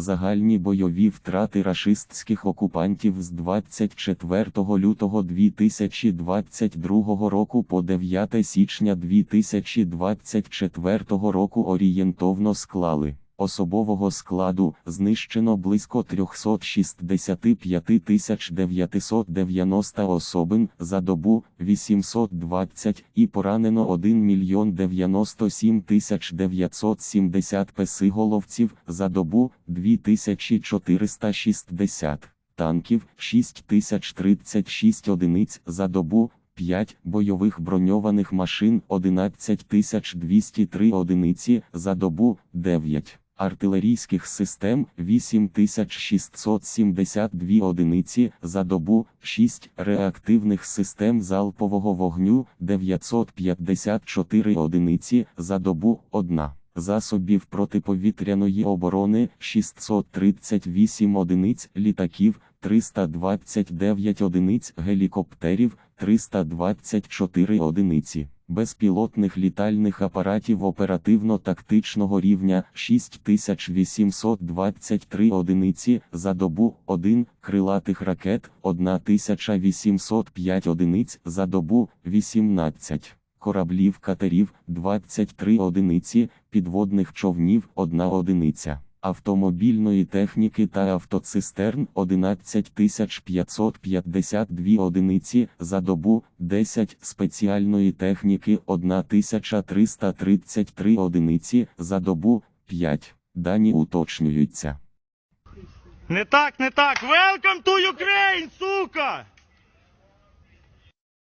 Загальні бойові втрати рашистських окупантів з 24 лютого 2022 року по 9 січня 2024 року орієнтовно склали. Особового складу знищено близько 365 990 особин за добу 820 і поранено 1 мільйон 97 970 песиголовців за добу 2460 танків 6036 одиниць за добу 5 бойових броньованих машин 11203 одиниці за добу 9 артилерійських систем 8672 одиниці за добу 6 реактивних систем залпового вогню 954 одиниці за добу 1 засобів протиповітряної оборони 638 одиниць літаків 329 одиниць гелікоптерів 324 одиниці безпілотних літальних апаратів оперативно-тактичного рівня 6823 одиниці за добу 1 крилатих ракет 1805 одиниць за добу 18 кораблів катерів 23 одиниці, підводних човнів 1 одиниця, автомобільної техніки та автоцистерн 11552 одиниці за добу, 10 спеціальної техніки 1333 одиниці за добу, 5. Дані уточнюються. Не так, не так. Welcome to Ukraine,